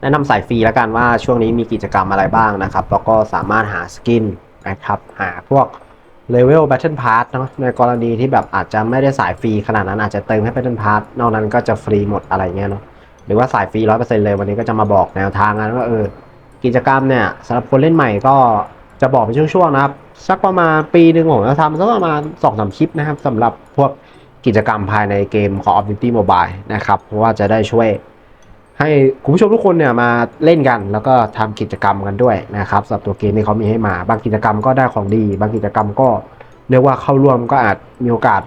แนะนำสายฟรีแล้วกันว่าช่วงนี้มีกิจกรรมอะไรบ้างนะครับ แล้วก็สามารถหาสกินนะครับหาพวกเลเวล Battle Pass เนาะในกรณีที่แบบอาจจะไม่ได้สายฟรีขนาดนั้นอาจจะเติมให้ Battle Pass นอกนั้นก็จะฟรีหมดอะไรเงี้ยเนาะหรือว่าสายฟรีร้อยเปอร์เซ็นต์เลยวันนี้ก็จะมาบอกแนวทางกันว่าเออกิจกรรมเนี่ยสำหรับคนเล่นใหม่ก็จะบอกเป็นช่วงๆนะครับ สักประมาณปีหนึ่งผมจะทำสักประมาณสองสามคลิปนะครับสำหรับพวกกิจกรรมภายในเกม Call of Duty Mobile นะครับเพราะว่าจะได้ช่วย ให้คุณผู้ชมทุกคนเนี่ยมาเล่นกัน แล้วก็ทำกิจกรรมกันด้วยนะครับสำหรับตัวเกมที่เขามีให้มา บางกิจกรรมก็ได้ของดี บางกิจกรรมก็เรียกว่าเข้าร่วมก็อาจมีโอกาส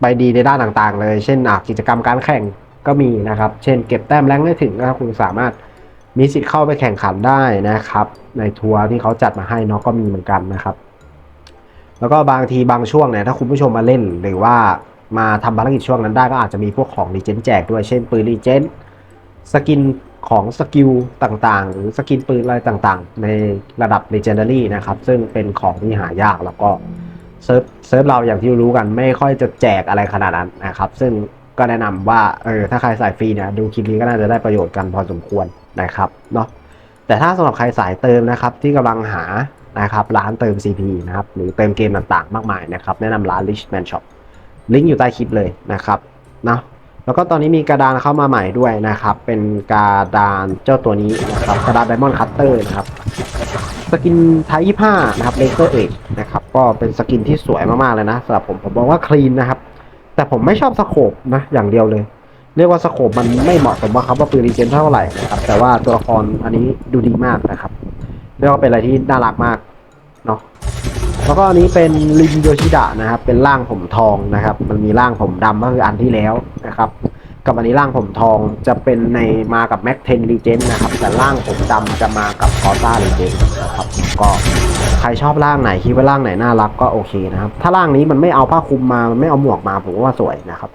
ไปดีในด้านต่างๆ เลย เช่นกิจกรรมการแข่งก็มีนะครับ เช่น เก็บแต้มแรงได้ถึงนะครับคุณสามารถมีสิทธิ์เข้าไปแข่งขันได้นะครับ ในทัวร์ที่เขาจัดมาให้เนาะก็มีเหมือนกันนะครับ แล้วก็บางทีบางช่วงเนี่ยถ้าคุณผู้ชมมาเล่นหรือว่ามาทำภารกิจช่วงนั้นได้ก็อาจจะมีพวกของรีเจนแจกด้วยเช่นปืนรีเจน สกินของสกิลต่างๆ หรือสกินปืนอะไรต่างๆ ในระดับ Legendary นะครับ ซึ่งเป็นของที่หายากแล้วก็เซิร์ฟเซิร์ฟเราอย่างที่รู้กันไม่ค่อยจะแจกอะไรขนาดนั้นนะครับ ซึ่งก็แนะนำว่าเออถ้าใครสายฟรีเนี่ยดูคลิปนี้ก็น่าจะได้ประโยชน์กันพอสมควรนะครับเนาะแต่ถ้าสำหรับใครสายเติมนะครับที่กำลังหานะครับร้านเติม CP นะครับหรือเติมเกมต่างๆ มากมายนะครับ แนะนำร้าน Richman Shop ลิงก์อยู่ใต้คลิปเลยนะครับเนาะ แล้วก็ตอนนี้มีกระดานเข้ามาใหม่ด้วยนะครับ เป็นกระดานเจ้าตัวนี้นะครับกระดานไดมอนด์คัตเตอร์นะครับสกินไทยยี่ห้านะครับเลเซอร์เอกนะครับก็เป็นสกินที่สวยมากๆเลยนะสำหรับผมผมบอกว่าคลีนนะครับ แต่ผมไม่ชอบสโคปนะอย่างเดียวเลย เรียกว่าสโคปมันไม่เหมาะสมว่าครับว่าปืนรีเจนเท่าไหร่นะครับแต่ว่าตัวละครอันนี้ดูดีมากนะครับเรียกว่าเป็นอะไรที่น่ารักมากเนาะ แล้วก็อันนี้เป็นลินโยชิดะนะครับ เป็นร่างผมทองนะครับ มันมีร่างผมดำก็คืออันที่แล้วนะครับ กับอันนี้ร่างผมทองจะเป็นในมากับแม็กเทนรีเจนนะครับ แต่ร่างผมดำจะมากับคอซ่ารีเจนนะครับ ก็ใครชอบร่างไหนคิดว่าร่างไหนน่ารักก็โอเคนะครับ ถ้าร่างนี้มันไม่เอาผ้าคลุมมา มันไม่เอาหมวกมาผมว่าสวยนะครับ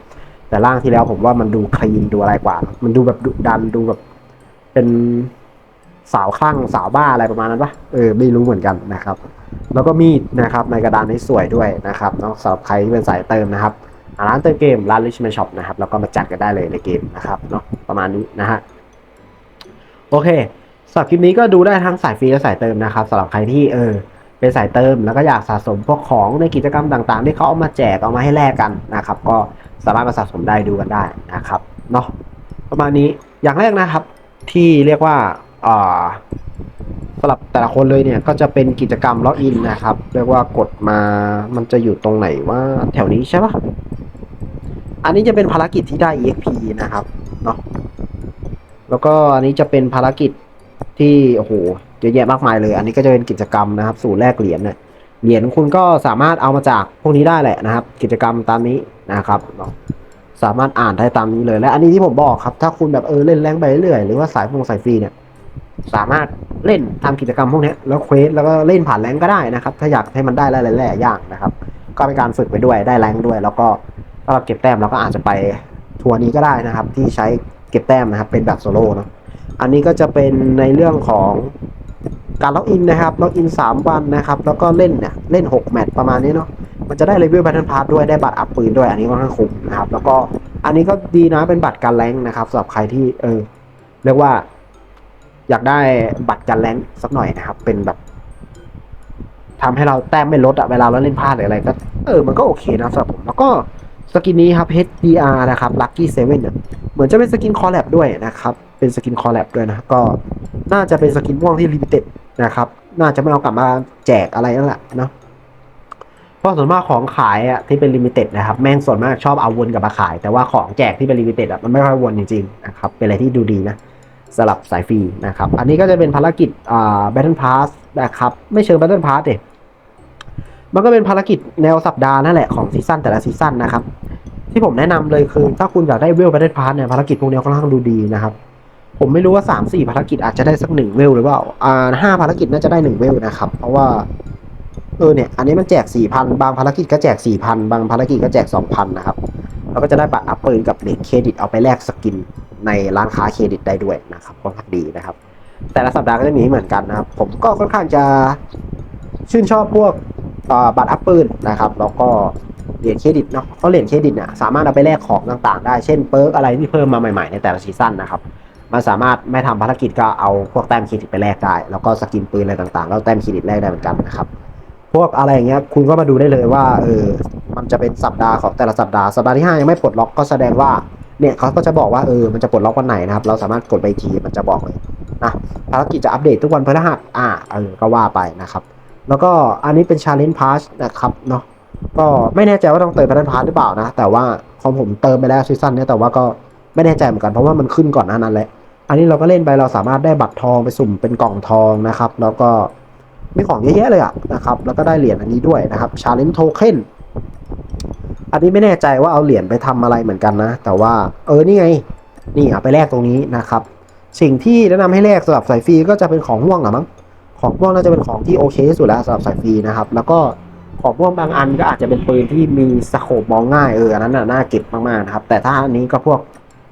แต่ร่างที่แล้วผมว่ามันดูคลีนดูอะไรกว่า มันดูแบบดุดันดูแบบเป็นสาวคลั่งสาวบ้าอะไรประมาณนั้นปะเออไม่รู้เหมือนกันนะครับ แล้วก็มีดนะครับในกระดานนี้สวยด้วยนะครับเนาะสำหรับใครที่เป็นสายเติมนะครับร้านเติมเกมร้าน Richman Shop นะครับแล้วก็มาจัดกันได้เลยในเกมนะครับเนาะประมาณนี้นะฮะโอเคสำหรับคลิปนี้ก็ดูได้ทั้งสายฟรีและสายเติมนะครับสำหรับใครที่เออเป็นสายเติมแล้วก็อยากสะสมพวกของในกิจกรรมต่างๆ ที่เขาเอามาแจกเอามาให้แลกกันนะครับ ก็สามารถมาสะสมได้ดูกันได้นะครับเนาะประมาณนี้อย่างแรกนะครับที่เรียกว่าอ่า สำหรับแต่ละคนเลยเนี่ยก็จะเป็นกิจกรรมล็อกอินนะครับ เรียกว่ากดมามันจะอยู่ตรงไหนว่าแถวนี้ใช่ปะอันนี้จะเป็นภารกิจที่ได้ EXP นะครับเนาะแล้วก็อันนี้จะเป็นภารกิจที่โอ้โหเยอะแยะมากมายเลย อันนี้ก็จะเป็นกิจกรรมนะครับ สู่แลกเหรียญเนี่ยเหรียญคุณก็สามารถเอามาจากพวกนี้ได้แหละนะครับ กิจกรรมตามนี้นะครับเนาะสามารถอ่านได้ตามนี้เลยและอันนี้ที่ผมบอกครับ ถ้าคุณแบบเออเล่นแรงไปเรื่อยหรือว่าสายฟงสายฟรีเนี่ย สามารถเล่นทำกิจกรรมพวกนี้แล้วเควสแล้วก็เล่นผ่านแรงก็ได้นะครับ ถ้าอยากให้มันได้หลายๆอย่างนะครับ ก็เป็นการฝึกไปด้วยได้แรงด้วย แล้วก็ถ้าเราเก็บแต้มเราก็อาจจะไปทัวร์นี้ก็ได้นะครับ ที่ใช้เก็บแต้มนะครับ เป็นแบบโซโล่เนาะอันนี้ก็จะเป็นในเรื่องของการล็อกอินนะครับล็อกอิน 3 วันนะครับ แล้วก็เล่นเนี่ยเล่น 6 แมตช์ประมาณนี้เนาะมันจะได้เลเวลแบทเทิลพาร์ด้วยได้บัตรอัพปืนด้วยอันนี้ก็ค่อนข้างคุ้มนะครับ แล้วก็อันนี้ก็ดีนะเป็นบัตรการแรงนะครับสำหรับใครที่เออเรียกว่า อยากได้บัตรกันแรงสักหน่อยนะครับ เป็นแบบทำให้เราแต้มไม่ลดอะเวลาเราเล่นพลาดหรืออะไรก็ เออมันก็โอเคนะสำหรับผม แล้วก็สกินนี้ครับ HDR นะครับ Lucky 7เนี่ยเหมือนจะเป็นสกินคอลแลบด้วยนะครับ เป็นสกินคอลแลบด้วยนะ ก็น่าจะเป็นสกินม่วงที่ลิมิเต็ดนะครับ น่าจะไม่เอากลับมาแจกอะไรนั่นแหละเนาะเพราะส่วนมากของขายอะที่เป็นลิมิเต็ดนะครับ แม่งส่วนมากชอบเอาวนกลับมาขาย แต่ว่าของแจกที่เป็นลิมิเต็ดอะมันไม่ค่อยวนจริงๆนะครับ เป็นอะไรที่ดูดีนะ สลับสายฟรีนะครับ อันนี้ก็จะเป็นภารกิจอ่า Battle Pass นะครับ ไม่เชิง Battle Pass เด็มันก็เป็นภารกิจแนวสัปดาห์นั่นแหละของซีซั่นแต่ละซีซั่นนะครับ ที่ผมแนะนำเลยคือ ถ้าคุณอยากได้เวล Battle Pass เนี่ยภารกิจพวกนี้ค่อนข้างดูดีนะครับ ผมไม่รู้ว่าสามสี่ภารกิจอาจจะได้สักหนึ่งเวลหรือเปล่า อ่าห้าภารกิจน่าจะได้หนึ่งเวลนะครับ เพราะว่าเออเนี่ยอันนี้มันแจกสี่พันบางภารกิจก็แจกสี่พันบางภารกิจก็แจกสองพันนะครับแล้วก็จะได้บัตรอัพปืนกับเหรียญเครดิตเอาไปแลกสกิน ในร้านค้าเครดิตได้ด้วยนะครับค่อนข้างดีนะครับ แต่ละสัปดาห์ก็จะมีเหมือนกันนะครับ ผมก็ค่อนข้างจะชื่นชอบพวกบัตรอัพปืนนะครับแล้วก็เหรียญเครดิตเนาะเพราะเหรียญเครดิตเนี่ยสามารถเอาไปแลกของต่างๆ ได้เช่นเปิร์กอะไรที่เพิ่มมาใหม่ๆในแต่ละซีซั่นนะครับมันสามารถไม่ทำภารกิจก็เอาพวกแต้มเครดิตไปแลกได้ แล้วก็สกินปืนอะไรต่างๆ แล้วแต้มเครดิตแลกได้เหมือนกันนะครับ พวกอะไรอย่างเงี้ยคุณก็มาดูได้เลยว่าเออมันจะเป็นสัปดาห์ของแต่ละสัปดาห์สัปดาห์ที่ห้ายังไม่ปลดล็อกก็แสดงว่า เนี่ยเขาก็จะบอกว่าเออมันจะปลดล็อกวันไหนนะครับ เราสามารถกดไปทีมันจะบอกเลยนะภารกิจจะอัปเดตทุกวันพฤหัสอ่าเออก็ว่าไปนะครับ แล้วก็อันนี้เป็น Challenge Pass นะครับเนาะก็ไม่แน่ใจว่าต้องเติม Challenge Pass หรือเปล่านะ แต่ว่าของผมเติมไปแล้วซีซั่นเนี้ยแต่ว่าก็ไม่แน่ใจเหมือนกันเพราะว่ามันขึ้นก่อนหน้านั้นแหละอันนี้เราก็เล่นไปเราสามารถได้บัตรทองไปสุ่มเป็นกล่องทองนะครับ แล้วก็มีของเยอะแยะเลยอะนะครับ แล้วก็ได้เหรียญอันนี้ด้วยนะครับ Challenge Token อันนี้ไม่แน่ใจว่าเอาเหรียญไปทำอะไรเหมือนกันนะ แต่ว่าเออนี่ไง นี่เอาไปแลกตรงนี้นะครับ สิ่งที่แนะนำให้แลกสำหรับสายฟรีก็จะเป็นของม่วงเหรอมั้ง ของม่วงน่าจะเป็นของที่โอเคที่สุดแล้วสำหรับสายฟรีนะครับ แล้วก็ของม่วงบางอันก็อาจจะเป็นปืนที่มีสโคปมองง่ายเอออันนั้นน่ะน่าเก็บมากๆนะครับ แต่ถ้าอันนี้ก็พวก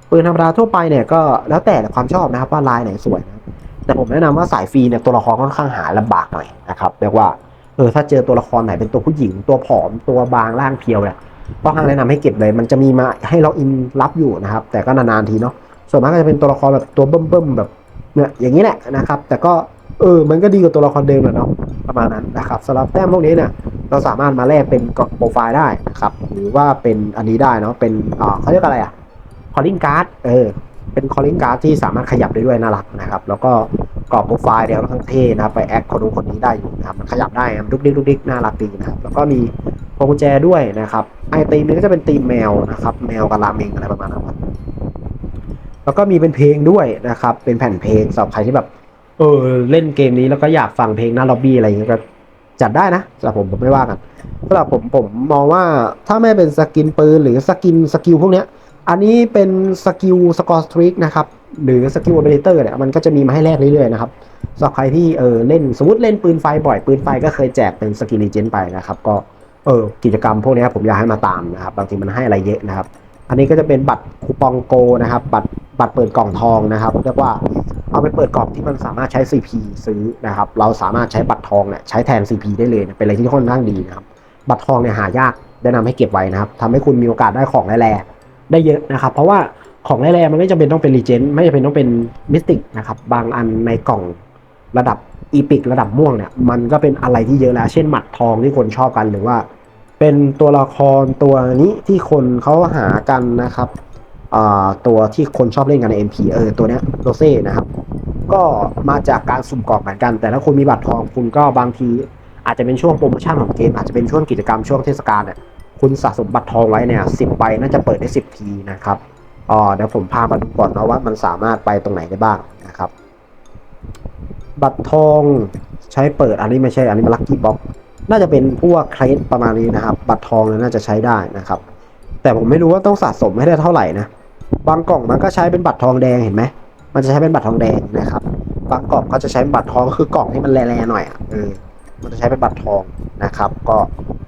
ปืนธรรมดาทั่วไปเนี่ยก็แล้วแต่ความชอบนะครับว่าลายไหนสวยนะแต่ผมแนะนำว่าสายฟรีเนี่ยตัวละครค่อนข้างหาลำบากหน่อยนะครับเรียกว่าเออถ้าเจอตัวละครไหนเป็นตัวผู้หญิงตัวผอมตัวบางร่างเพียวเนี่ย ก็ข้างแนะนำให้เก็บเลย มันจะมีมาให้ล็อกอินรับอยู่นะครับ แต่ก็นานๆทีเนาะ ส่วนมากก็จะเป็นตัวละครแบบตัวเบิ่มๆแบบเนี่ยอย่างนี้แหละนะครับ แต่ก็เออ มันก็ดีกว่าตัวละครเดิมแหละเนาะ ประมาณนั้นนะครับสำหรับแต้มพวกนี้เนี่ยเราสามารถมาแลกเป็นโปรไฟล์ได้นะครับ หรือว่าเป็นอันนี้ได้เนาะ เป็นอ่าเขาเรียกอะไรอะ calling card เออ เป็น calling card ที่สามารถขยับได้ด้วยน่ารักนะครับ แล้วก็ กรอบโปรไฟล์เดี๋ยวค่อนข้างเท่นะครับไปแอคคนนู้นคนนี้ได้อยู่นะครับมันขยับได้ครับดุกดิกดุกดิกน่ารักดีนะครับแล้วก็มีพวงกุญแจด้วยนะครับไอตีมนี้ก็จะเป็นตีมแมวนะครับแมวกับราเมงอะไรประมาณนั้นแล้วก็มีเป็นเพลงด้วยนะครับเป็นแผ่นเพลงสำหรับใครที่แบบเออเล่นเกมนี้แล้วก็อยากฟังเพลงหน้าล็อบบี้อะไรอย่างเงี้ยก็จัดได้นะสำหรับผมผมไม่ว่ากันสำหรับผมผมมองว่าถ้าไม่เป็นสกินปืนหรือสกินสกิลพวกเนี้ยอันนี้เป็นสกิลสกอร์สตรีกนะครับ หรือสกิลอเบเลเตอร์เนี่ยมันก็จะมีมาให้แลกเรื่อยๆนะครับสำหรับใครที่เออเล่นสมมติเล่นปืนไฟบ่อยปืนไฟก็เคยแจกเป็นสกินรีเจนไปนะครับ ก็เออกิจกรรมพวกนี้ผมอยากให้มาตามนะครับบางทีมันให้อะไรเยอะนะครับ อันนี้ก็จะเป็นบัตรคูปองโกนะครับ บัตรบัตรเปิดกล่องทองนะครับเรียกว่าเอาไปเปิดกล่องที่มันสามารถใช้ CP ซื้อนะครับ เราสามารถใช้บัตรทองเนี่ยใช้แทน CP ได้เลยนะเป็นอะไรที่ค่อนข้างดีนะครับ บัตรทองเนี่ยหายากแนะนำให้เก็บไว้นะครับทำให้คุณมีโอกาสได้ของแร่ได้เยอะนะครับ เพราะว่า ของแร่ๆมันไม่จำเป็นต้องเป็นรีเจนไม่จำเป็นต้องเป็นมิสติกนะครับ บางอันในกล่องระดับอีพิกระดับม่วงเนี่ยมันก็เป็นอะไรที่เยอะแล้ว เช่นหมัดทองที่คนชอบกันหรือว่า เป็นตัวละครตัวนี้ที่คนเขาหากันนะครับตัวที่คนชอบเล่นกันใน MP เออตัวเนี้ยโรเซ่นะครับ ก็มาจากการสุ่มกล่องเหมือนกัน แต่ถ้าคุณมีบัตรทองคุณก็บางที อาจจะเป็นช่วงโปรโมชั่นของเกม อาจจะเป็นช่วงกิจกรรมช่วงเทศกาลเนี่ยคุณสะสมบัตรทองไว้เนี่ยสิบใบน่าจะเปิดได้สิบทีนะครับ อ๋อเดี๋ยวผมพามาดูก่อนนะว่ามันสามารถไปตรงไหนได้บ้างนะครับ บัตรทองใช้เปิดอันนี้ไม่ใช่อันนี้มันลัคกี้บ็อกน่าจะเป็นพวกเครดประมาณนี้นะครับ บัตรทองเนี่ยน่าจะใช้ได้นะครับ แต่ผมไม่รู้ว่าต้องสะสมให้ได้เท่าไหร่นะบางกล่องมันก็ใช้เป็นบัตรทองแดงเห็นไหมมันจะใช้เป็นบัตรทองแดงนะครับ บางกล่องก็จะใช้เป็นบัตรทองคือกล่องที่มันแร่ๆหน่อยอะเออมันจะใช้เป็นบัตรทองนะครับ ก็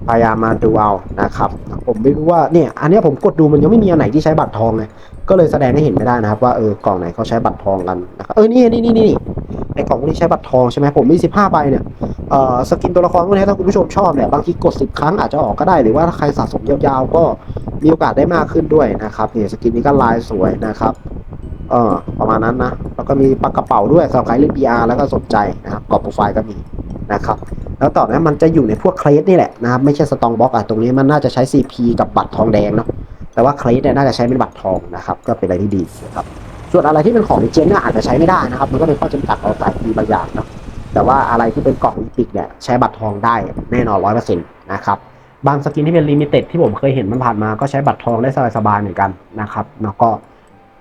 พยายามมาดูเอานะครับ ผมไม่รู้ว่าเนี่ยอันนี้ผมกดดูมันยังไม่มีอันไหนที่ใช้บัตรทองเลยก็เลยแสดงให้เห็นไม่ได้นะครับ ว่าเออกล่องไหนเขาใช้บัตรทองกันนะครับเออนี่นี่นี่นี่ไอกล่องพวกนี้ใช้บัตรทองใช่ไหมผมมีสิบห้าใบเนี่ยเอ่อสกินตัวละครพวกนี้ถ้าคุณผู้ชมชอบเนี่ยบางทีกดสิบครั้งอาจจะออกก็ได้หรือว่าถ้าใครสะสมยาวๆ ก็มีโอกาสได้มากขึ้นด้วยนะครับเนี่ยสกินนี้ก็ลายสวยนะครับเออประมาณนั้นนะแล้วก็มีปากกระเป๋าด้วยสำหรับใครเล่น PR แล้วก็สนใจนะครับกรอบโปรไฟล์ก็มีนะครับ แล้วต่อเนี้มันจะอยู่ในพวกเครสนี่แหละนะครับไม่ใช่สตองบ็อกอะตรงนี้มันน่าจะใช้ CP กับบัตรทองแดงเนาะแต่ว่าเครสเนี่ยน่าจะใช้เป็นบัตรทองนะครับก็เป็นอะไรที่ดีนะครับส่วนอะไรที่เป็นของดิเจนเนี่ยอาจจะใช้ไม่ได้นะครับ มันก็เป็นข้อจำกัดของสายฟรีบางอย่างเนาะแต่ว่าอะไรที่เป็นกล่องลิปิกเนี่ยใช้บัตรทองได้แน่นอนร้อยเปอร์เซ็นต์นะครับบางสกินที่เป็นลิมิเต็ดที่ผมเคยเห็นมันผ่านมาก็ใช้บัตรทองได้สบายๆเหมือนกันนะครับแล้วก็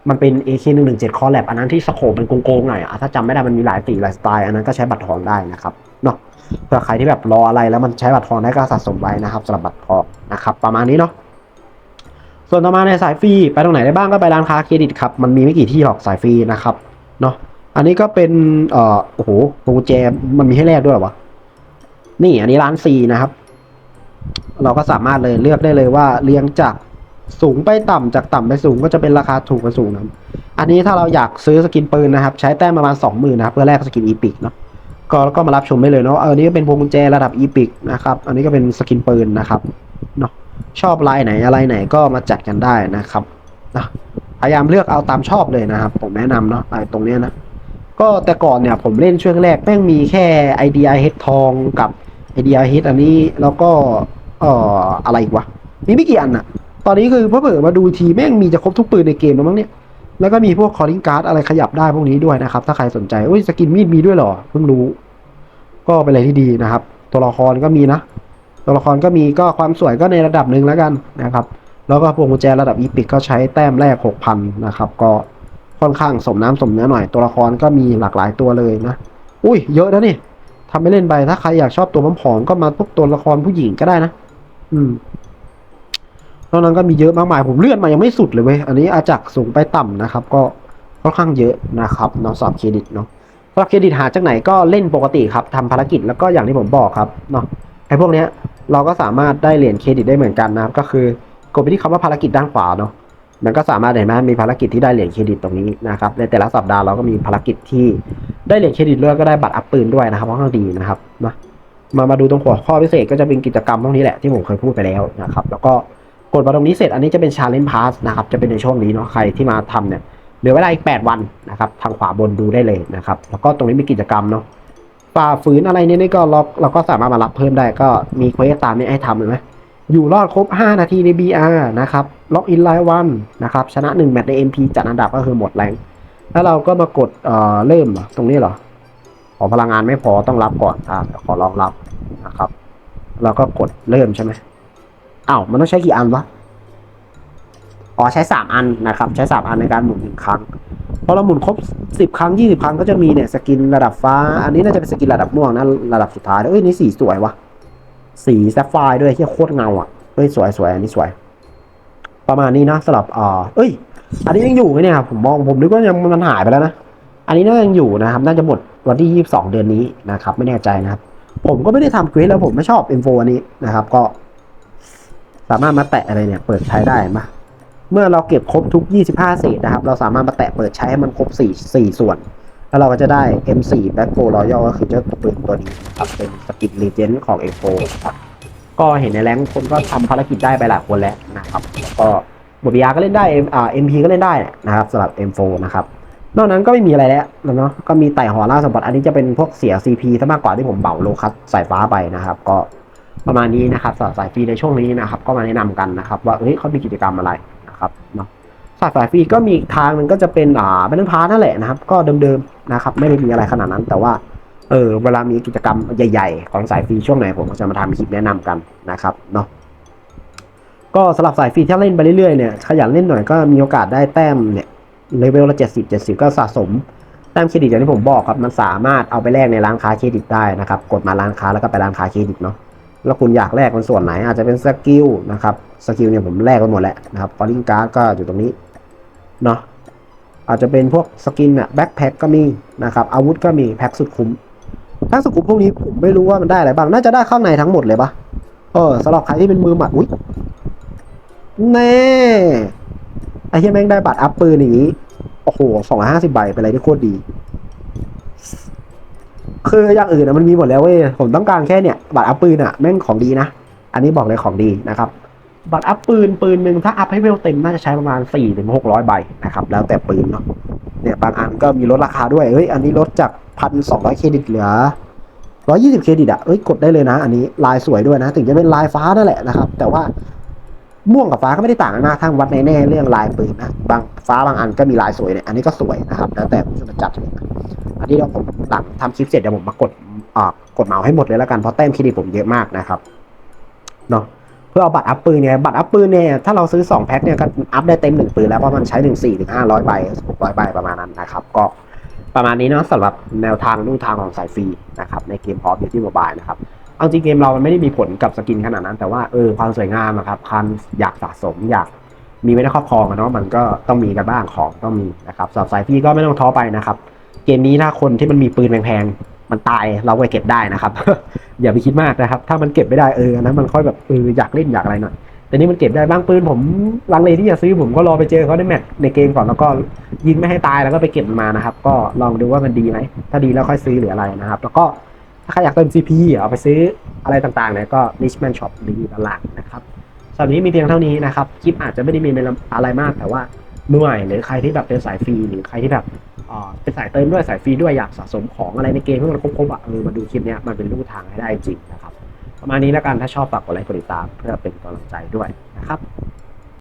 มันเป็น AK 1 1 7 Collab อันนั้นที่สโคปเป็นโกงๆหน่อยอะถ้าจำไม่ได้มันมีหลายสีหลายสไตล์อันนั้นก็ใช้บัตรทองได้นะครับ เนาะเผื่อใครที่แบบรออะไรแล้วมันใช้บัตรทองได้ก็สะสมไว้นะครับสำหรับบัตรทองนะครับ ประมาณนี้เนาะส่วนต่อมาในสายฟรีไปตรงไหนได้บ้างก็ไปร้านค้าเครดิตครับ มันมีไม่กี่ที่หรอกสายฟรีนะครับเนาะอันนี้ก็เป็นเอ่อโอ้โหพวงกุญแจมันมีให้แลกด้วยหรอวะนี่อันนี้ร้านซีนะครับ เราก็สามารถเลยเลือกได้เลยว่าเรียงจากสูงไปต่ำจากต่ำไปสูงก็จะเป็นราคาถูกไปสูงนะอันนี้ถ้าเราอยากซื้อสกินปืนนะครับ ใช้แต้มประมาณสองหมื่นนะครับเพื่อแลกสกินอีพิกเนาะ ก็ก็มารับชมได้เลยเนาะเอออันนี้ก็เป็นพวงกุญแจระดับอีพิกนะครับ อันนี้ก็เป็นสกินปืนนะครับเนาะชอบลายไหนอะไรไหนก็มาจัดกันได้นะครับนะพยายามเลือกเอาตามชอบเลยนะครับ ผมแนะนำเนาะไอ้ตรงเนี้ยนะ ก็แต่ก่อนเนี่ยผมเล่นช่วงแรกแม่งมีแค่ไอเดียเฮดทองกับไอเดียเฮดอันนี้แล้วก็เอ่ออะไรอีกวะมีไม่กี่อันอะตอนนี้คือเพิ่งมาดูทีแม่งมีจะครบทุกปืนในเกมแล้วมั้งเนี่ย แล้วก็มีพวกคอ l ิ n การ์ดอะไรขยับได้พวกนี้ด้วยนะครับ ถ้าใครสนใจอุ้ยสกินมีดมีด้วยหรอ เพิ่งรู้ ก็เป็นอะไรที่ดีนะครับ ตัวละครก็มีนะ ตัวละครก็มีก็ความสวยก็ในระดับหนึ่งแล้วกันนะครับ แล้วก็พวงกุญแจระดับอีพิกก็ใช้แต้มแรกหกพันนะครับ ก็ค่อนข้างสมน้ำสมเนื้อหน่อย ตัวละครก็มีหลากหลายตัวเลยนะ อุ้ยเยอะนะนี่ทำไม่เล่นไป ถ้าใครอยากชอบตัวผอมๆก็มาพวกตัวละครผู้หญิงก็ได้นะ อืม นอกนั้นก็มีเยอะมากมายผมเลื่อนมายังไม่สุดเลยเว้ยอันนี้อาจากสูงไปต่ำนะครับ ก็ค่อนข้างเยอะนะครับเนาะสอบเครดิตเนาะสอบเครดิตหาจากไหนก็เล่นปกติครับทำภารกิจแล้วก็อย่างที่ผมบอกครับเนาะไอ้พวกเนี้ยเราก็สามารถได้เหรียญเครดิตได้เหมือนกันนะครับ ก็คือกดไปที่คำว่าภารกิจด้านขวาเนาะมันก็สามารถเห็นไหมมีภารกิจที่ได้เหรียญเครดิตตรงนี้นะครับในแต่ละสัปดาห์เราก็มีภารกิจที่ได้เหรียญเครดิตด้วยก็ได้บัตรอัพปืนด้วยนะครับค่อนข้างดีนะครับนะมามาดูตรงหัวข้อพิเศษก็จะเป็นกิจกรรมพวกนี้แหละที่ผมเคยพูดไปแล้วนะครับ แล้วก็ กดมาตรงนี้เสร็จอันนี้จะเป็นชาเลนจ์พาสนะครับ จะเป็นในช่วงนี้เนาะใครที่มาทำเนี่ยเหลือเวลาอีก 8 วันนะครับ ทางขวาบนดูได้เลยนะครับ แล้วก็ตรงนี้มีกิจกรรมเนาะฝ่าฝืนอะไรเนี่ยนี่ก็เราเราก็สามารถมารับเพิ่มได้ก็มีเควสตามนี้ให้ทำเลยไหมอยู่รอดครบ 5 นาทีใน BR นะครับล็อกอินรายวันนะครับ ชนะ 1 แมตช์ใน MP จัดอันดับก็คือหมดแรงแล้วเราก็มากดเอ่อเริ่มตรงนี้เหรอขอพลังงานไม่พอต้องรับก่อนอ่าขอลองรับนะครับ เราก็กดเริ่มใช่ไหม อ้าวมันต้องใช้กี่อันวะอ๋อใช้3อันนะครับ ใช้3อันในการหมุนหนึ่งครั้งพอเราหมุนครบ10ครั้ง20ครั้งก็จะมีเนี่ยสกินระดับฟ้า อันนี้น่าจะเป็นสกินระดับม่วงนะระดับสุดท้ายเอ้ยนี่สีสวยวะสีแซฟไฟร์ด้วยที่โคตรเงาอะเอ้ยสวยสวยอันนี้สวย ประมาณนี้นะสำหรับอ่าเอ้ย อันนี้ยังอยู่ไหมเนี่ยครับผมมองผมนึกว่ายังมันหายไปแล้วนะอันนี้น่าจะยังอยู่นะครับ น่าจะหมดวันที่22เดือนนี้นะครับ ไม่แน่ใจนะครับ ผมก็ไม่ได้ทำเควสแล้วผมไม่ชอบอินโฟอันนี้นะครับ ก็ สามารถมาแตะอะไรเนี่ยเปิดใช้ได้เห็นปะเมื่อเราเก็บครบทุก 25 เศษนะครับ เราสามารถมาแตะเปิดใช้ให้มันครบ 4 4 ส่วน แล้วเราก็จะได้ M4 Back Pro Royal ก็คือเจ้าปืนตัวนี้ครับเป็นสกินรีเจนของ M4 ครับก็เห็นในแรงคนก็ทำภารกิจได้ไปหลายคนแล้วนะครับแล้วก็บทบิยาก็เล่นได้เอ่า MP ก็เล่นได้นะครับสำหรับ M4 นะครับนอกนั้นก็ไม่มีอะไรแล้วเนาะก็มีไต่หอล่าสมบัติอันนี้จะเป็นพวกเสีย CP ซะมากกว่าที่ผมเบาโลคัสสายฟ้าไปนะครับ ก็ ประมาณนี้นะครับสำหรับสายฟรีในช่วงนี้นะครับ ก็มาแนะนำกันนะครับ ว่าเฮ้ยเขามีกิจกรรมอะไรนะครับเนาะสายสายฟรีก็มีทางหนึงก็จะเป็นอ่าเป็นพาร์นั่นแหละนะครับ ก็เดิมๆนะครับ ไม่ได้มีอะไรขนาดนั้น แต่ว่าเออเวลามีกิจกรรมใหญ่ ๆ ของสายฟรีช่วงไหนผมก็จะมาทำคลิปแนะนำกันนะครับเนาะก็สำหรับสายฟรีที่เล่นไปเรื่อยๆเนี่ยขยันเล่นหน่อยก็มีโอกาสได้แต้มเนี่ยเลเวลละ70 70ก็สะสมแต้มเครดิตอย่างที่ผมบอกครับมันสามารถเอาไปแลกในร้านค้าเครดิตได้นะครับ กดมาร้านค้าแล้วก็ไปร้านค้าเครดิตเนาะ แล้วคุณอยากแลกมันส่วนไหน อาจจะเป็นสกิลนะครับสกิลเนี่ยผมแลกไปหมดแล้วนะครับฟอลลิงการ์ดก็อยู่ตรงนี้เนาะอาจจะเป็นพวกสกินอะแบ็คแพ็คก็มีนะครับอาวุธก็มีแพ็คสุดคุ้มแพ็กสกุปพวกนี้ผมไม่รู้ว่ามันได้อะไรบ้างน่าจะได้ข้างในทั้งหมดเลยปะเออสำหรับใครที่เป็นมือหมัดอุ้ยแน่ไอ้เฮียแม่งได้บัตรอัพปืนอย่างนี้โอ้โหสองร้อยห้าสิบใบเป็นอะไรที่โคตรดี คืออย่างอื่นนะมันมีหมดแล้วเว้ยผมต้องการแค่เนี่ยบัตรอัพปืนอะแม่งของดีนะ อันนี้บอกเลยของดีนะครับ บัตรอัพปืนปืนหนึ่งถ้าอัพให้เวลเต็มน่าจะใช้ประมาณสี่ถึงหกร้อยใบนะครับ แล้วแต่ปืนเนาะเนี่ยบางอันก็มีลดราคาด้วยเฮ้ยอันนี้ลดจากพันสองร้อยเครดิตเหลือร้อยี่สิบเครดิตอะเอ้ยกดได้เลยนะ อันนี้ลายสวยด้วยนะ ถึงจะเป็นลายฟ้านั่นแหละนะครับ แต่ว่าม่วงกับฟ้าก็ไม่ได้ต่างกันมากทั้งวัดในแน่เรื่องลายปืนนะบางฟ้าบางอันก็มีลายสวยเนี่ยอันนี้ก็สวยนะครับแล้วแต่ผู้ชมจะจัดเลย อันนี้เดี๋ยวผมหลังทำคลิปเสร็จเดี๋ยวผมมากดอ่ากดเมาให้หมดเลยแล้วกันเพราะแต้มเครดิตผมเยอะมากนะครับเนาะเพื่อเอาบัตรอัพปืนเนี่ยบัตรอัพปืนเนี่ยถ้าเราซื้อ2แพ็คเนี่ยก็อัพได้เต็มหนึ่งปืนแล้วเพราะมันใช้หนึ่งสี่ถึงห้าร้อยใบหกร้อยใบประมาณนั้นนะครับก็ประมาณนี้เนาะสำหรับแนวทางลู่ทางของสายฟรีนะครับในเกม Call of Duty Mobile นะครับเอาจริงเกมเรามันไม่ได้มีผลกับสกินขนาดนั้น แต่ว่าเออความสวยงามนะครับความอยากสะสมอยากมีไว้ในครอบครองเนาะมันก็ต้องมีกันบ้างของต้องมีนะครับสำหรับสายฟรีก็ไม่ต้องท้อไปนะครับ เกมนี้ถ้าคนที่มันมีปืนแพงๆมันตายเราไปเก็บได้นะครับ อย่าไปคิดมากนะครับ ถ้ามันเก็บไม่ได้เออนนั้นมันค่อยแบบเอออยากเล่นอยากอะไรหน่อยแต่นี่มันเก็บได้บางปืนผมลังเลที่จะซื้อผมก็รอไปเจอเขาในแมตช์ในเกมก่อนแล้วก็ยิงไม่ให้ตายแล้วก็ไปเก็บมานะครับ ก็ลองดูว่ามันดีไหมถ้าดีแล้วค่อยซื้อหรืออะไรนะครับ แล้วก็ถ้าใครอยากเติม CP เอาไปซื้ออะไรต่างๆเนี่ยก็ Richman Shop ดีตลาดนะครับสำหรับนี้มีเพียงเท่านี้นะครับคลิปอาจจะไม่ได้มีอะไรมากแต่ว่า มื่อยหรือใครที่แบบเป็นสายฟรีหรือใครที่แบบเป็นสายเติมด้วยสายฟรีด้วยอยากสะสมของอะไรในเกมให้มันครบๆอะเออมาดูคลิปเนี้ยมันเป็นลู่ทางให้ได้จริงนะครับ ประมาณนี้แล้วกันถ้าชอบฝากกดไลค์กดติดตามเพื่อเป็นกำลังใจด้วยนะครับ